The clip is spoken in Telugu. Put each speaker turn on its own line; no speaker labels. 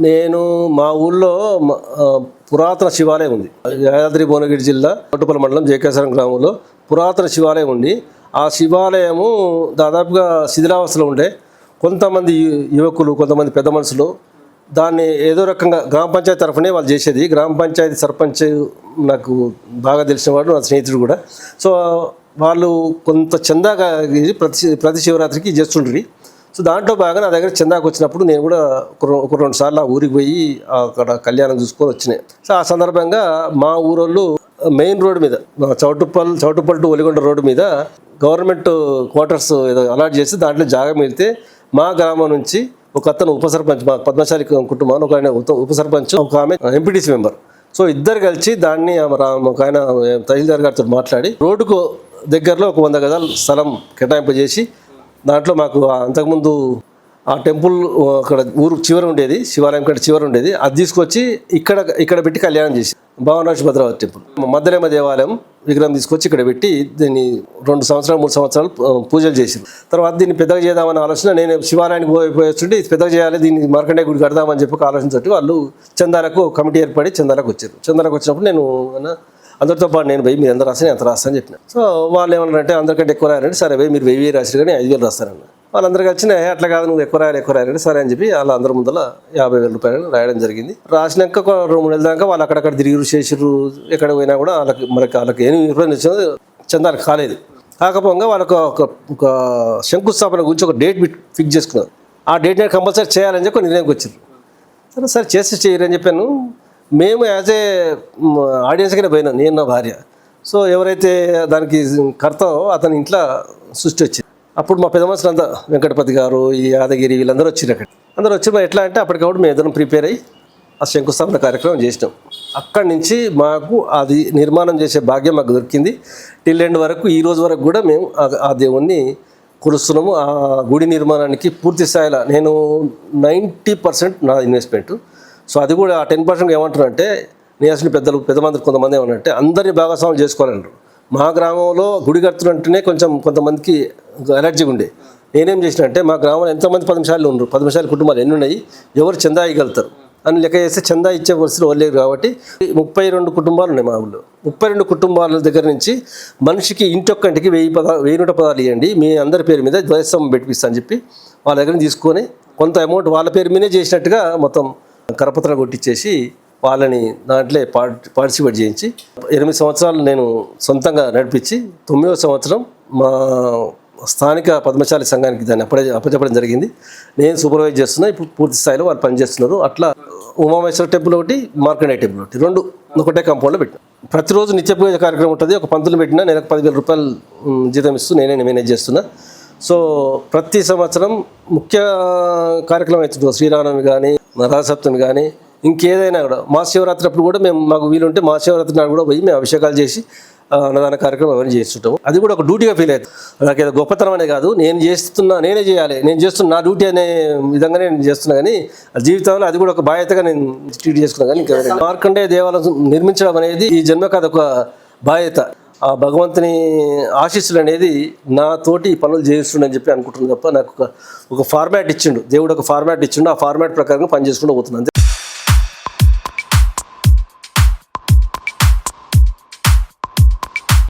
నేను మా ఊళ్ళో పురాతన శివాలయం ఉంది. యాదాద్రి భువనగిరి జిల్లా కొట్టుపల్లి మండలం జేకేశ్వరం గ్రామంలో పురాతన శివాలయం ఉంది. ఆ శివాలయము దాదాపుగా శిథిలావస్థలో ఉండే. కొంతమంది యువకులు కొంతమంది పెద్ద మనుషులు దాన్ని ఏదో రకంగా గ్రామ పంచాయతీ తరఫునే వాళ్ళు చేసేది. గ్రామ పంచాయతీ సర్పంచ్ నాకు బాగా తెలిసిన వాడు నా స్నేహితుడు కూడా. సో వాళ్ళు కొంత చందాగా ప్రతి ప్రతి శివరాత్రికి చేస్తుండ్రి. సో దాంట్లో బాగా నా దగ్గర చందాకు వచ్చినప్పుడు నేను కూడా ఒక రెండు సార్లు ఆ ఊరికి పోయి అక్కడ కళ్యాణం చూసుకొని వచ్చినాయి. సో ఆ సందర్భంగా మా ఊరోళ్ళు మెయిన్ రోడ్ మీద చౌటుప్పల్ చౌటుప్పల్ టు ఒలిగొండ రోడ్డు మీద గవర్నమెంట్ క్వార్టర్స్ ఏదో అలాట్ చేసి దాంట్లో జాగా మిగిలితే మా గ్రామం నుంచి ఒక అతను ఉప సర్పంచ్ మా పద్మశాలి కుటుంబాన్ని ఒక ఆయన ఉప- సర్పంచ్ ఒక ఆమె ఎంపీటీసీ మెంబర్. సో ఇద్దరు కలిసి దాన్ని ఆమె ఒక ఆయన తహసీల్దార్ గారితో మాట్లాడి రోడ్డుకు దగ్గరలో ఒక వంద గదాలు స్థలం కేటాయింపజేసి దాంట్లో మాకు అంతకుముందు ఆ టెంపుల్ అక్కడ ఊరు చివరి ఉండేది శివాలయం కంటే చివరి ఉండేది. అది తీసుకొచ్చి ఇక్కడ ఇక్కడ పెట్టి కళ్యాణం చేసి భావనాథ్ భద్రావతి టెంపుల్. మద్దలేమ దేవాలయం విగ్రహం తీసుకొచ్చి ఇక్కడ పెట్టి దీన్ని రెండు సంవత్సరాలు మూడు సంవత్సరాలు పూజలు చేసింది. తర్వాత దీన్ని పెద్దగా చేద్దామని ఆలోచన నేను శివాలయానికి పోయి ఇది పెద్దగా చేయాలి దీన్ని మార్కండే గుడి కడదామని చెప్పి ఒక ఆలోచనతోటి వాళ్ళు చందాలకు కమిటీ ఏర్పడి చందాలకు వచ్చారు. చందాలకు వచ్చినప్పుడు నేను అందరితో పాటు నేను వెయ్యి మీరు ఎంత రాస్తాను ఎంత రాస్తాను చెప్పిన. సో వాళ్ళు ఏమన్నారంటే అందరికంటే ఎక్కువ రాయాలంటే సరే వెయ్యి మీరు వెయ్యి రాసిన కానీ ఐదు వేలు రాస్తారన్న వాళ్ళందరికీ వచ్చిన అట్లా కాదు నువ్వు ఎక్కువ రాయాలి ఎక్కువ రాయాలంటే సరే అని చెప్పి వాళ్ళ అందరి ముందర యాభై వేల రూపాయలు రాయడం జరిగింది. రాసినాక ఒక రెండు మూడు నెలల దాకా వాళ్ళు అక్కడక్కడ తిరిగి చేసిర్రు ఎక్కడ పోయినా కూడా వాళ్ళకి మనకి వాళ్ళకి ఏమి ఇబ్బంది వచ్చిందో చందాలు కాలేదు. కాకపోగా వాళ్ళకు ఒక ఒక శంకుస్థాపన గురించి ఒక డేట్ ఫిక్స్ చేసుకున్నారు. ఆ డేట్ నేను కంపల్సరీ చేయాలని చెప్పి ఒక నిర్ణయంకి వచ్చారు సరే సరే చేసి చేయరని చెప్పాను. మేము యాజ్ ఏ ఆడియన్స్గానే పోయినాం నేను నా భార్య. సో ఎవరైతే దానికి కర్త అతని ఇంట్లో సృష్టి వచ్చింది. అప్పుడు మా పెద్ద మనుషులు అంతా వెంకటపతి గారు ఈ యాదగిరి వీళ్ళందరూ వచ్చిర్రు అక్కడ. అందరూ వచ్చి మరి ఎట్లా అంటే అప్పటికప్పుడు మేము ఇద్దరం ప్రిపేర్ అయ్యి ఆ శంకుస్థాపన కార్యక్రమం చేసినాం. అక్కడి నుంచి మాకు అది నిర్మాణం చేసే భాగ్యం మాకు దొరికింది. టిల్ ఎండ్ వరకు ఈ రోజు వరకు కూడా మేము ఆ- ఆ దేవుణ్ణి కొలుస్తున్నాము. ఆ గుడి నిర్మాణానికి పూర్తి స్థాయిలో నేను నైంటీ పర్సెంట్ నా ఇన్వెస్ట్మెంట్ సో అది కూడా ఆ టెన్ పర్సెంట్ ఏమంటారంటే నేను అసలు పెద్దలు పెద్ద మంది కొంతమంది ఏమన్నారంటే అందరినీ భాగస్వామ్యం చేసుకోవాలంటారు మా గ్రామంలో గుడి కడుతున్నట్టునే కొంచెం కొంతమందికి ఎలర్జీగా ఉండే. నేనేం చేసిన అంటే మా గ్రామంలో ఎంతమంది పది నిమిషాలు ఉన్నారు పది కుటుంబాలు ఎన్ని ఉన్నాయి? ఎవరు చందా ఇవ్వగలుగుతారు అని లెక్క చేస్తే చందా ఇచ్చే పరిస్థితులు వాళ్ళేరు కాబట్టి ముప్పై రెండు కుటుంబాలు ఉన్నాయి మా ఊళ్ళో. ముప్పై రెండు కుటుంబాల దగ్గర నుంచి మనిషికి ఇంటొక్కంటికి వెయ్యి పద వెయ్యి నూట పదాలు ఇవ్వండి మీ అందరి పేరు మీద ధ్వజస్తంభం పెట్టిస్తా అని చెప్పి వాళ్ళ దగ్గర తీసుకొని కొంత అమౌంట్ వాళ్ళ పేరు మీదే చేసినట్టుగా మొత్తం కరపత్రం కొట్టించేసి వాళ్ళని దాంట్లో పార్టిసిపేట్ చేయించి ఎనిమిది సంవత్సరాలు నేను సొంతంగా నడిపించి తొమ్మిదవ సంవత్సరం మా స్థానిక పద్మశాలి సంఘానికి దాన్ని అప్పుడే అప్పచెప్పడం జరిగింది. నేను సూపర్వైజ్ చేస్తున్నా ఇప్పుడు పూర్తి స్థాయిలో వాళ్ళు పనిచేస్తున్నారు. అట్లా ఉమామేశ్వర టెంపుల్ ఒకటి మార్కండే టెంపుల్ ఒకటి రెండు ఒకటే కాంపౌండ్లో పెట్టిన. ప్రతిరోజు నిత్య పూజ కార్యక్రమం ఉంటుంది. ఒక పంతులు పెట్టినా నెలకు పదివేల రూపాయలు జీతం ఇస్తూ నేనే మేనేజ్ చేస్తున్నా. సో ప్రతి సంవత్సరం ముఖ్య కార్యక్రమం అవుతుంది శ్రీరామనవమి కానీ రథసప్తమి కానీ ఇంకేదైనా కూడా. మహాశివరాత్రి అప్పుడు కూడా మేము మాకు వీలుంటే మహాశివరాత్రి నాడు కూడా పోయి మేము అభిషేకాలు చేసి అన్నదాన కార్యక్రమం అవన్నీ చేస్తుంటాము. అది కూడా ఒక డ్యూటీగా ఫీల్ అవుతుంది నాకు ఏదో గొప్పతనం అనే కాదు నేను చేస్తున్నా నేనే చేయాలి. నేను చేస్తున్న నా డ్యూటీ అనే విధంగానే నేను చేస్తున్నా కానీ ఆ జీవితంలో అది కూడా ఒక బాధ్యతగా నేను ట్రీట్ చేసుకున్నా కానీ ఇంకా మార్కండే దేవాలయం నిర్మించడం అనేది ఈ జన్మకు అదొక బాధ్యత. ఆ భగవంతుని ఆశీస్సులు అనేది నా తోటి పనులు చేస్తుండని చెప్పి అనుకుంటున్నాను తప్ప నాకు ఒక ఒక ఫార్మాట్ ఇచ్చిండు. దేవుడు ఒక ఫార్మాట్ ఇచ్చిండు. ఆ ఫార్మాట్ ప్రకారంగా పని చేసుకుంటూ పోతున్నాను.